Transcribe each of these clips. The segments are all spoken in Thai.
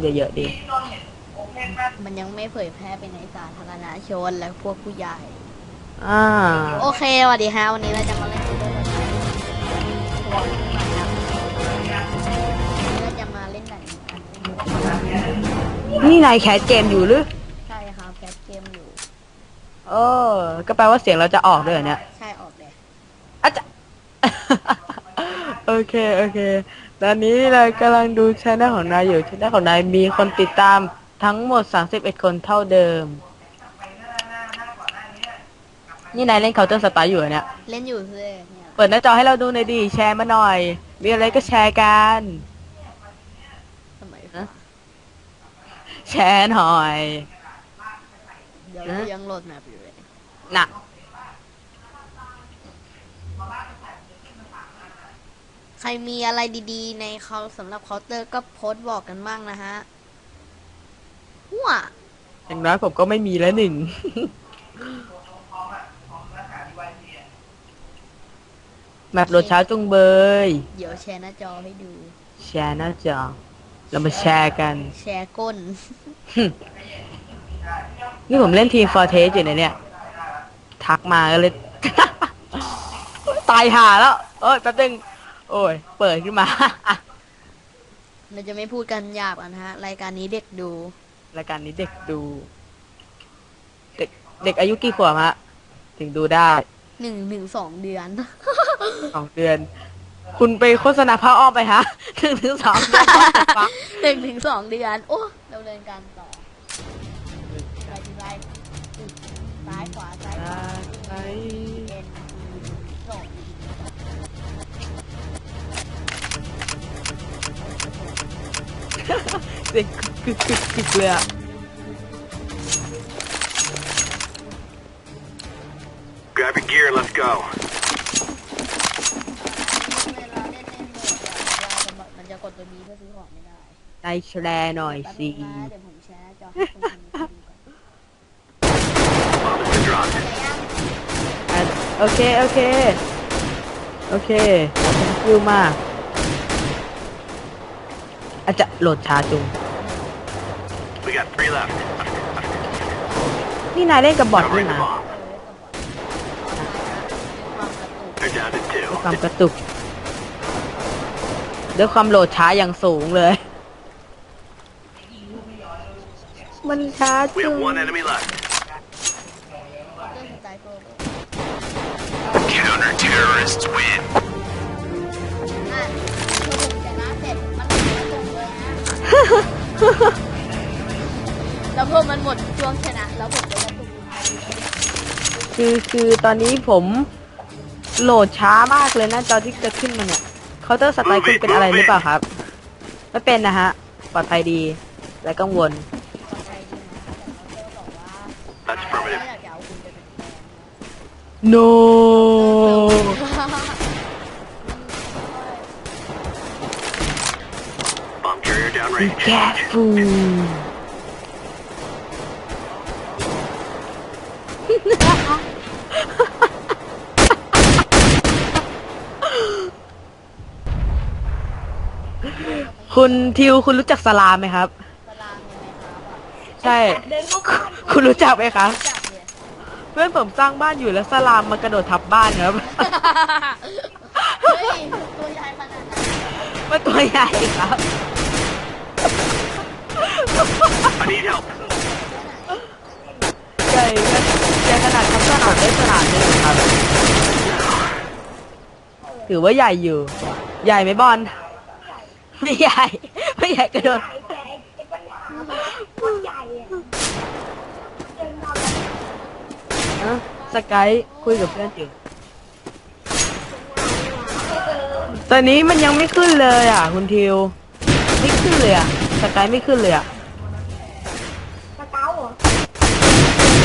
เยอะๆดี มันยังไม่เผยแพร่ไปในสาธารณชนและพวกผู้ใหญ่ อ่า โอเคสวัสดีฮะวันนี้เราจะมาเล่นเกมเราจะมาเล่นแบบนี้กันนี่นายแคสเกมอยู่หรือ ใช่ครับแคสเกมอยู่ เออ ก็แปลว่าเสียงเราจะออกด้วยเหรอเนี่ยใช่ออกเลย อาจจะ โอเค โอเค ตอนนี้เรากำลังดูช anel ของนายอยู่ช anel ของนายมีคนติดตามทั้งหมด 31 คนเท่าเดิม นี่นายเล่น Counter Strike อยู่เหรอเนี่ย เล่นอยู่เพื่อเนี่ยเปิดหน้าจอให้เราดูหน่อยดิแชร์มาหน่อย มีอะไรก็แชร์กัน สมัยฮะ แชร์หน่อย เดี๋ยวฮะยังโหลดแมปอยู่เลย น่ะ ใครมีอะไรดีๆ ในเขาสำหรับเคาน์เตอร์ก็โพสต์บอกกันบ้างนะฮะหัวอย่างน้อยผมก็ไม่มีแล้วหนึ่ง แมปโหลดช้าจุงเบย เดี๋ยวแชร์หน้าจอให้ดู แชร์หน้าจอ เรามาแชร์กัน แชร์ก้น นี่ผมเล่นทีมฟอร์เทสอยู่ในเนี่ย ทักมาก็เลย ตายห่าแล้ว เอ้ยแป๊บนึง โอ้ย เปิดขึ้นมา เราจะไม่พูดกันหยาบกันฮะ รายการนี้เด็กดู รายการนี้เด็กดู เด็กเด็กอายุกี่ขวบฮะ ถึงดูได้หนึ่งหนึ่งสองเดือน สองเดือน คุณไปโฆษณาผ้าอ้อมไปฮะหนึ่งถึงสองเดือนฟังหนึ่งถึงสองเดือน โอ้ดำเนินการต่อไปทีไรอุ๊ยซ้ายขวาซ้ายขวาไอ้ เด็กกึกกึกกึกเลยอะ Grab your gear, let's go. เวลาเล่นในโหมดอะเราจะแบบมันจะกดตัวบีเพื่อซื้อของไม่ได้นายแชร์หน่อยแป๊บสินึงนะเดี๋ยวผมแชร์หน้าจอให้คนดูดูก่อน Bomb has been dropped. อะโอเค โอเค โอเคขอบคุณมาก อาจจะโหลดช้าจุง We got three left. นี่นายเล่นกับบอทด้วย Covering the นะ bomb. ความกระตุก They're down to two. ด้วยความกระตุกด้วยความโหลดช้าอย่างสูงเลย มันช้า We จุง have one enemy left. เรื่องสไตล์โปรโม Counter terrorists win. แล้วพอมันหมดช่วงชนะ แล้วผมก็กระตุกคือคือตอนนี้ผมโหลดช้ามากเลยนะจอที่จะขึ้นมาเนี่ยเคาน์เตอร์สไตล์คุณเป็นอะไรหรือเปล่าครับ ไม่เป็นนะฮะ ปลอดภัยดีและกังวลอะไรดีนะแต่เขาเจอบอกว่า That's ไม่ affirmative. อยากจะเอาคุณไปเป็นแฟน no be downrange. careful คุณทิวคุณรู้จักสลามไหมครับ เวลามีไหมครับอะใช่คุณรู้จักไหมครับจับเนี่ยเพื่อนผมสร้างบ้านอยู่แล้วสลามมากระโดดทับบ้านครับ เฮ้ยตัวใหญ่ขนาดนั้นมันตัวใหญ่ครับ I need help. ใหญ่ก็ใหญ่ขนาดทำสนามได้สนามหนึงครับ ถือว่าใหญ่อยู่ ใหญ่ไหมบอล ไม่ใหญ่ ไม่ใหญ่กระโดด เอ้าสกายคุยกับเพื่อนอยู่ตอนนี้มันยังไม่ขึ้นเลยอะ คุณทิว ไม่ขึ้นเลยอะ สกายไม่ขึ้นเลยอะ สกาย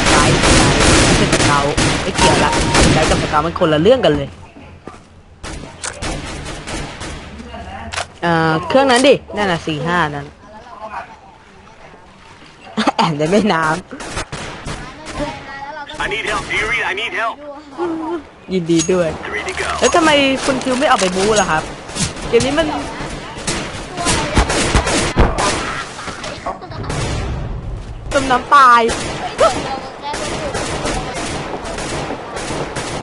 สกายไม่ใช่สเกาไม่เกี่ยวละสกายกับสเกามันคนละเรื่องกันเลยเอ่อเครื่องนั้นดิ นั่นน่ะสี่ห้านั้นแอบในแม่น้แล้วเราก็ I need help. Do you read? I need help. ำยินดีด้วย Three to go. แล้วทำไมคุณคิวไม่ออกไปบู๊ล่ะครับ เกมนี้มันตัวเราอยากมน้ำตายเรา